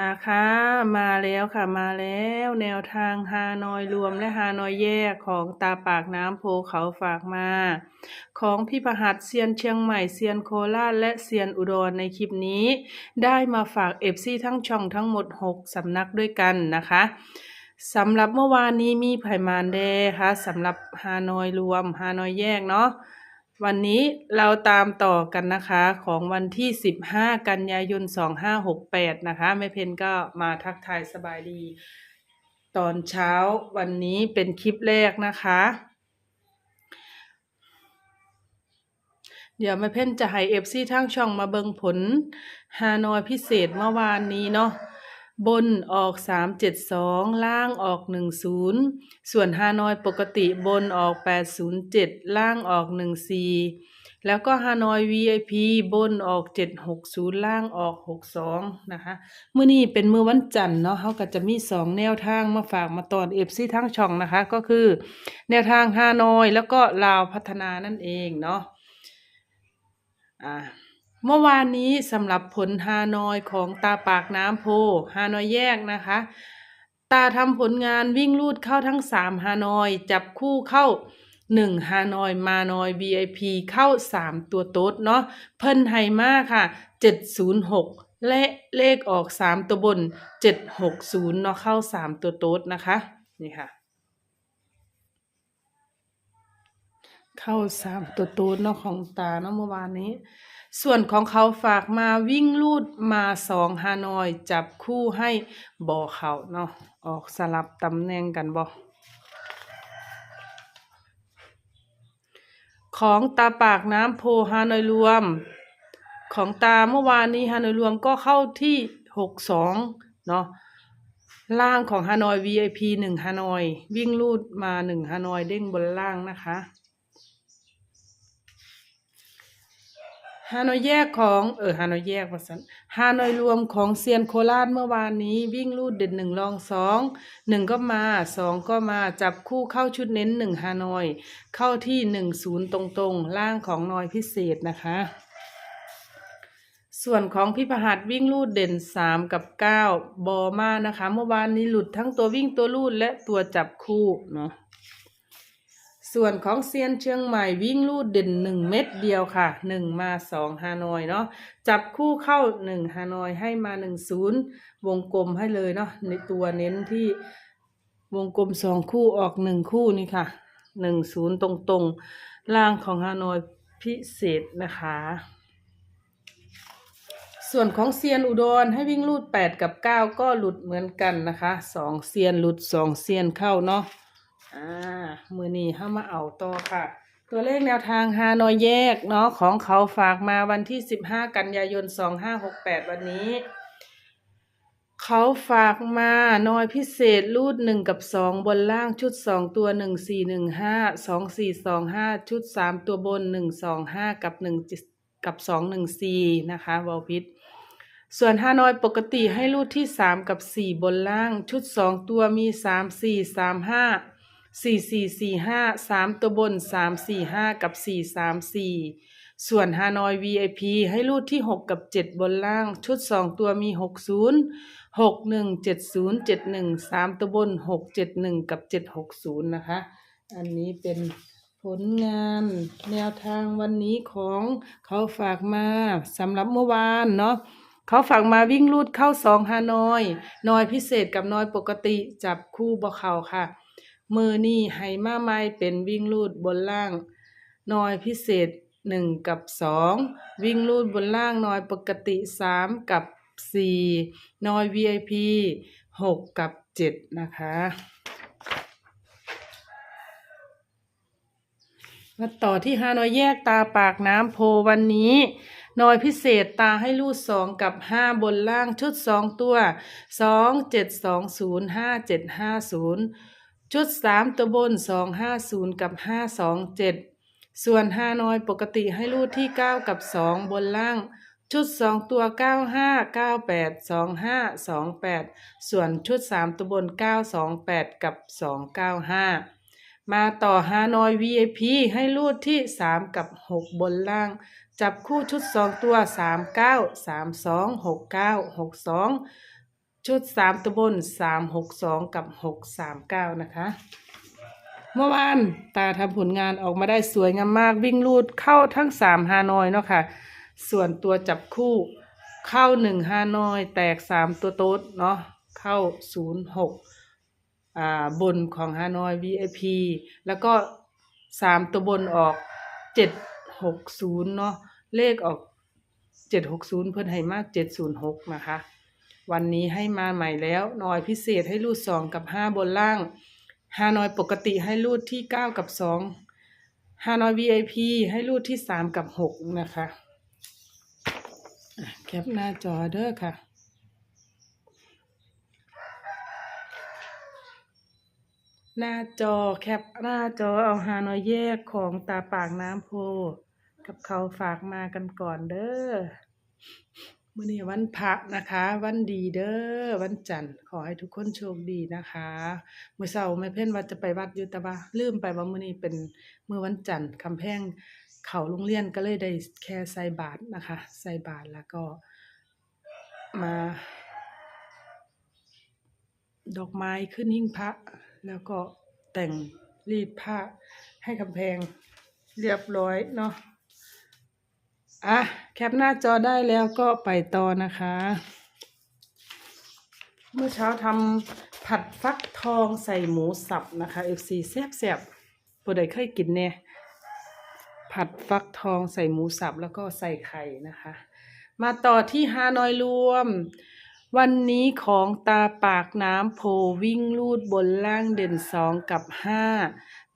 อ่าค่ะมาแล้วค่ะมาแล้วแนวทางฮานอยรวมและฮานอยแยกของตาปากน้ำโพเขาฝากมา ของพี่ประหัดเซียนเชียงใหม่เซียนโคราชและเซียนอุดรในคลิปนี้ ได้มาฝากเอฟซีทั้งช่องทั้งหมด 6สำนักด้วยกันนะคะสำหรับเมื่อวานนี้มีไผ่มานแดค่ะสำหรับฮานอยรวมฮานอยแยกเนาะ วันนี้เราตามต่อกันนะคะของวันที่ 15 กันยายน 2568 นะคะแม่เพนก็มาทักทายสบายดี ตอนเช้าวันนี้เป็นคลิปแรกนะคะ เดี๋ยวแม่เพนจะให้เอฟซีทั้งช่องมาเบิงผลฮานอยพิเศษเมื่อวานนี้เนาะ บนออก372ล่างออก10ส่วนฮานอยปกติบนออก807ล่างออก14แล้วก็ฮานอย VIP บนออก760ล่างออก62นะคะเมื้อนี้เป็นมื้อวันจันทร์เนาะเขาก็จะมี2แนวทางมาฝากมาตอนเอฟซีทั้งช่องนะคะ ก็คือแนวทางฮานอยแล้วก็ลาวพัฒนานั่นเองเนาะอ่า เมื่อวานนี้สำหรับผลฮานอยของตาปากน้ำโพฮานอยแยกนะคะ ตาทำผลงานวิ่งลูดเข้าทั้งสามฮานอย จับคู่เข้าหนึ่งฮานอยมานอย VIP เข้าสามตัวโต๊ดเนาะเพิ่นไฮมาค่ะเจ็ดศูนย์หกและเลขออกสามตัวบนเจ็ดหกศูนย์เนาะเข้าสามตัวโต๊ดนะคะนี่ค่ะ เข้าสามตัวโตูนเนาะของตาเนาะเมื่อวานนี้ ส่วนของเขาฝากมาวิ่งลูดมาสองฮานอย จับคู่ให้บ่อเขาเนาะออกสลับตำแหน่งกันบ่ของตาปากน้ำโพฮานอยรวม ของตาเมื่อวานนี้ฮานอยรวมก็เข้าที่หกสองเนาะล่างของฮานอย VIP หนึ่งฮานอย วิ่งลูดมาหนึ่งฮานอยเด้งบนล่างนะคะ ฮานอยแยกของเออฮานอยแยกว่าสันฮานอยรวมของเซียนโคราชเมื่อวานนี้ วิ่งลูดเด่นหนึ่งรองสองหนึ่งก็มาสองก็มาจับคู่เข้าชุดเน้นหนึ่งฮานอย เข้าที่หนึ่งศูนย์ตรงๆ ล่างของนอยพิเศษนะคะ ส่วนของพี่ประหัดวิ่งลูดเด่นสามกับเก้าบอมานะคะ เมื่อวานนี้หลุดทั้งตัววิ่งตัวลูดและตัวจับคู่เนาะ ส่วนของเซียนเชียงใหม่วิ่งลูดเด่นหนึ่งเม็ดเดียวค่ะหนึ่งมาสองฮานอยเนาะจับคู่เข้าหนึ่งฮานอยให้มาหนึ่งศูนย์วงกลมให้เลยเนาะในตัวเน้นที่วงกลมสองคู่ออกหนึ่งคู่นี่ค่ะหนึ่งศูนย์ตรงๆล่างของฮานอยพิเศษนะคะ ส่วนของเซียนอุดรให้วิ่งลูดแปดกับเก้าก็หลุดเหมือนกันนะคะสองเซียนหลุดสองเซียนเข้าเนาะ อ่ามือนี้เข้ามาเอาต่อค่ะ ตัวเลขแนวทางฮานอยแยกเนาะของเขาฝากมาวันที่15กันยายน2568วันนี้ เขาฝากมาน้อยพิเศษรูดหนึ่งกับสองบนล่างชุดสองตัวหนึ่งสี่หนึ่งห้าสองสี่สองห้าชุดสามตัวบนหนึ่งสองห้ากับหนึ่งกับสองหนึ่งสี่นะคะวอลพิษส่วนฮานอยปกติให้รูดที่สามกับสี่บนล่าง ชุดสองตัวมีสามสี่ สี่สี่สี่ห้าสามตัวบนสามสี่ห้ากับสี่สามสี่ส่วนฮานอย VIP ให้รูดที่หกกับเจ็ดบนล่าง ชุดสองตัวมีหกศูนย์หกหนึ่งเจ็ดศูนย์เจ็ดหนึ่งสามตัวบนหกเจ็ดหนึ่งกับเจ็ดหกศูนย์นะคะ อันนี้เป็นผลงานแนวทางวันนี้ของเขาฝากมาสำหรับเมื่อวานเนาะเขาฝากมาวิ่งลูดเข้าสองฮานอย นอยพิเศษกับนอยปกติจับคู่บ่เขาค่ะ มือนี่ไฮมาไม่เป็นวิ่งลูดบนล่างนอยพิเศษหนึ่งกับสองวิ่งลูดบนล่างนอยปกติสามกับสี่นอย VIP หกกับเจ็ดนะคะมาต่อที่ฮานอยแยกตาปากน้ำโพวันนี้นอยพิเศษตาให้รูดสองกับห้าบนล่างชุดสองตัวสองเจ็ดสองศูนย์ห้าเจ็ดห้าศูนย์ ชุดสามตัวบนสองห้าศูนย์กับห้าสองเจ็ดส่วนห้านอยปกติให้รูดที่เก้ากับสองบนล่าง ชุดสองตัวเก้าห้าเก้าแปดสองห้าสองแปดส่วนชุดสามตัวบนเก้าสองแปดกับสองเก้าห้ามาต่อฮานอย VIP ให้รูดที่ 3 กับ 6 บนล่าง จับคู่ชุด 2 ตัว 3 9 3 2 6 9 6 2 ชุดสามตัวบนสามหกสองกับหกสามเก้านะคะ เมื่อวานตาทำผลงานออกมาได้สวยงามมากวิ่งลูดเข้าทั้งสามฮานอยเนาะค่ะ ส่วนตัวจับคู่เข้าหนึ่งฮานอย แตกสามตัวโต๊ดเนาะเข้าศูนย์หกอ่าบนของฮานอย VIP แล้วก็สามตัวบนออกเจ็ดหกศูนย์เนาะเลขออกเจ็ดหกศูนย์เพื่อนให้มากเจ็ดศูนย์หกนะคะ วันนี้ให้มาใหม่แล้วหน่อยพิเศษให้รูดสองกับห้าบนล่างฮานอยปกติให้รูดที่เก้ากับสองฮานอย VIP ให้รูดที่สามกับหกนะคะอะแคปหน้าจอเด้อค่ะหน้าจอแคปหน้าจอเอาฮานอยแยกของตาปากน้ำโพ กับเขาฝากมากันก่อนเด้อ มื่อนี้วันพระนะคะ วันดีเด้อวันจันทร์ขอให้ทุกคนโชคดีนะคะเมื่อเช้าไม่เพ่นว่าจะไปวัดยูต่ว่าลืมไปว่ามื่อนี้เป็นมื่อวันจันทร์คำแพงเขาโรงเรียนก็เลยได้แค่ใส่บาตรนะคะ ใส่บาตรแล้วก็มา ดอกไม้ขึ้นหิ้งพระ แล้วก็แต่งรีดผ้าให้กำแพงเรียบร้อยเนาะ อะแคปหน้าจอได้แล้วก็ไปต่อนะคะ เมื่อเช้าทำผัดฟักทองใส่หมูสับนะคะ FC แซ่บแซ่บๆผู้ใดเคยกินเนี่ยผัดฟักทองใส่หมูสับแล้วก็ใส่ไข่นะคะ มาต่อที่ฮานอยรวม วันนี้ของตาปากน้ำโพวิ่งลูดบนล่างเด่นสองกับห้า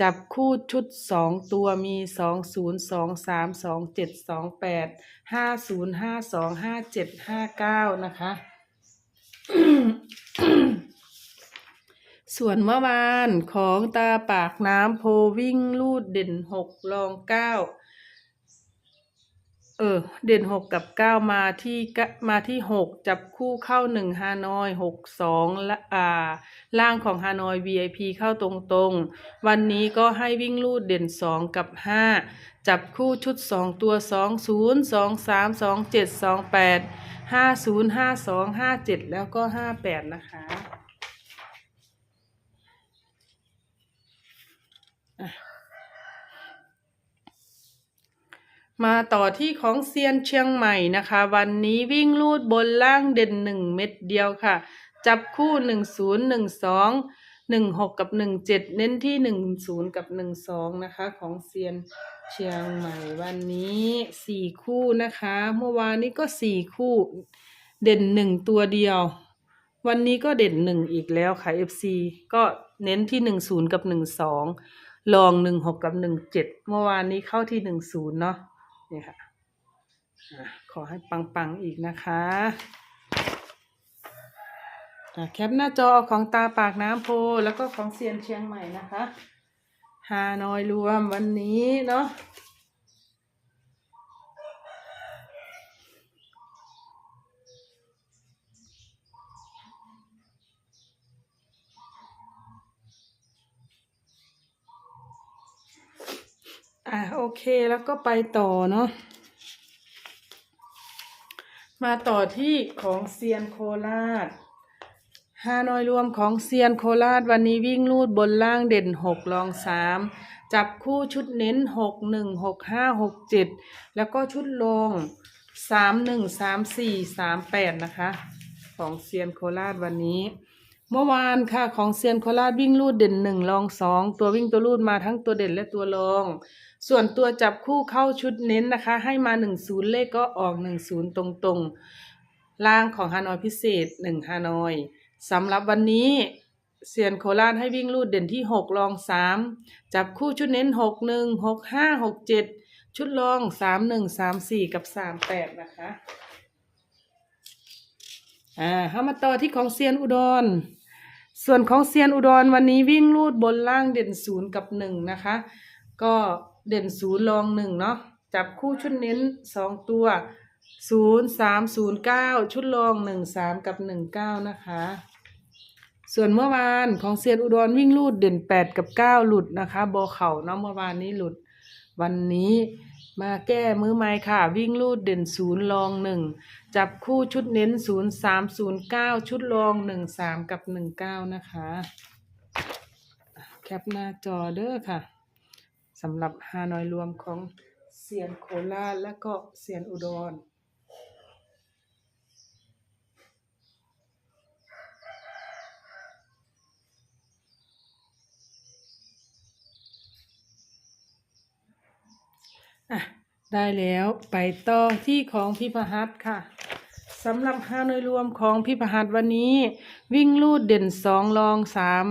จับคู่ชุดสองตัวมีสองศูนย์สองสามสองเจ็ดสองแปดห้าศูนย์ห้าสองห้าเจ็ดห้าเก้านะคะ ส่วนเมื่อวานของตาปากน้ำโพวิ่งลูดเด่นหกรองเก้า เออ เด่นหกกับเก้ามาที่มาที่หกจับคู่เข้าหนึ่งฮานอยหกสองละอ่า ล่างของฮานอย VIP เข้าตรงๆ วันนี้ก็ให้วิ่งลูดเด่นสองกับห้าจับคู่ชุดสองตัวสองศูนย์สองสามสองเจ็ดสองแปดห้าศูนย์ห้าสองห้าเจ็ดแล้วก็ห้าแปดนะคะ มาต่อที่ของเซียนเชียงใหม่นะคะ วันนี้วิ่งลูดบนล่างเด่นหนึ่งเม็ดเดียวค่ะ จับคู่หนึ่งศูนย์หนึ่งสองหนึ่งหกกับหนึ่งเจ็ดเน้นที่หนึ่งศูนย์กับหนึ่งสองนะคะ ของเซียนเชียงใหม่วันนี้สี่คู่นะคะ เมื่อวานนี้ก็สี่คู่ เด่นหนึ่งตัวเดียว วันนี้ก็เด่นหนึ่งอีกแล้วค่ะ FC ก็เน้นที่หนึ่งศูนย์กับหนึ่งสองลองหนึ่งหกกับหนึ่งเจ็ดเมื่อวานนี้เข้าที่หนึ่งศูนย์เนาะ นี่ค่ะขอให้ปังๆอีกนะคะอะแคปหน้าจอของตาปากน้ำโพแล้วก็ของเซียนเชียงใหม่นะคะฮานอยรวมวันนี้เนาะ อะโอเคแล้วก็ไปต่อเนาะมาต่อที่ของเซียนโคราชฮานอยรวมของเซียนโคราชวันนี้วิ่งลูดบนล่างเด่นหกรองสามจับคู่ชุดเน้นหกหนึ่งหกห้าหกเจ็ดแล้วก็ชุดรองสามหนึ่งสามสี่สามแปดนะคะ ของเซียนโคราชวันนี้ เมื่อวานค่ะของเซียนโคราชวิ่งลูดเด่นหนึ่งรองสองตัววิ่งตัวลูดมาทั้งตัวเด่นและตัวรอง ส่วนตัวจับคู่เข้าชุดเน้นนะคะ ให้มาหนึ่งศูนย์เลขก็ออกหนึ่งศูนย์ตรงๆ ล่างของฮานอยพิเศษหนึ่งฮานอยสำหรับวันนี้เซียนโคราชให้วิ่งลูดเด่นที่หกรองสามจับคู่ชุดเน้นหกหนึ่งหกห้าหกเจ็ดชุดรองสามหนึ่งสามสี่กับสามแปดนะคะ อ่าเข้ามาต่อที่ของเซียนอุดรส่วนของเซียนอุดรวันนี้วิ่งลูดบนล่างเด่นศูนย์กับหนึ่งนะคะ ก็ เด่นศูนย์รองหนึ่งเนาะจับคู่ชุดเน้นสองตัวศูนย์สามศูนย์เก้าชุดรองหนึ่งสามกับหนึ่งเก้านะคะ ส่วนเมื่อวานของเซียนอุดรวิ่งลูดเด่นแปดกับเก้าหลุดนะคะโบอเข่าเนาะเมื่อวานนี้หลุด วันนี้มาแก้มือใหม่ค่ะ วิ่งลูดเด่นศูนย์ลองหนึ่งจับคู่ชุดเน้นศูนย์สามศูนย์เก้าชุดรองหนึ่งสามกับหนึ่งเก้านะคะ แคปหน้าจอเด้อค่ะ สำหรับฮานอยรวมของเซียนโคราชและก็เซียนอุดรอะได้แล้วไปต่อที่ของพี่พหัสค่ะสำหรับฮานอยรวมของพี่พหัสวันนี้ วิ่งลูดเด่นสองรองสาม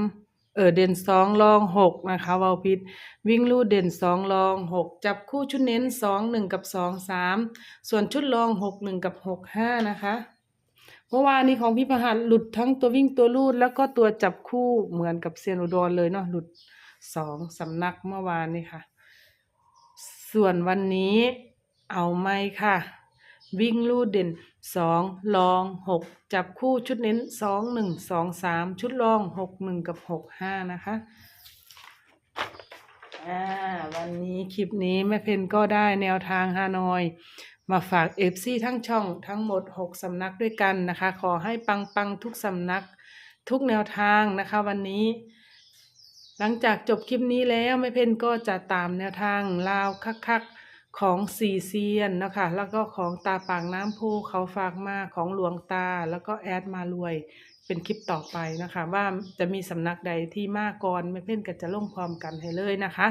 เออเด่นสองรองหกนะคะวาวพิษวิ่งลูดเด่นสองรองหกจับคู่ชุดเน้นสองหนึ่งกับสองสามส่วนชุดรองหกหนึ่งกับหกห้านะคะเมื่อวานนี้ของพี่พหัสหลุดทั้งตัววิ่งตัวลูดแล้วก็ตัวจับคู่เหมือนกับเซียนอุดรเลยเนาะหลุดสองสำนักเมื่อวานนี้ค่ะ ส่วนวันนี้เอาไม่ค่ะ วิ่งลูดเด่น สองลองหกจับคู่ชุดเน้นสองหนึ่งสองสามชุดรองหกหนึ่งกับหกห้านะคะอ่าวันนี้คลิปนี้แม่เพนก็ได้แนวทางฮานอย มาฝากเอฟซีทั้งช่องทั้งหมดหกสำนักด้วยกันนะคะ ขอให้ปังปังทุกสำนักทุกแนวทางนะคะวันนี้ หลังจากจบคลิปนี้แล้วแม่เพนก็จะตามแนวทางลาวคักๆ ของสี่เซียนนะคะ แล้วก็ของตาปางน้ำโพเขาฝากมาของหลวงตา แล้วก็แอดมารวยเป็นคลิปต่อไปนะคะ ว่าจะมีสำนักใดที่มากก่อนแม่เพ่นก็จะลงพร้อมกันให้เลยนะคะ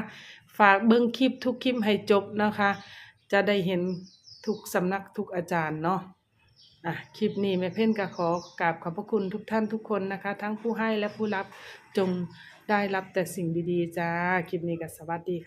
ฝากเบิ้งคลิปทุกคลิปให้จบนะคะ จะได้เห็นทุกสำนักทุกอาจารย์เนาะอะคลิปนี้แม่เพ่นก็ขอกราบขอบพระคุณทุกท่านทุกคนนะคะ ทั้งผู้ให้และผู้รับจงได้รับแต่สิ่งดีๆจ้าคลิปนี้ก็สวัสดีค่ะ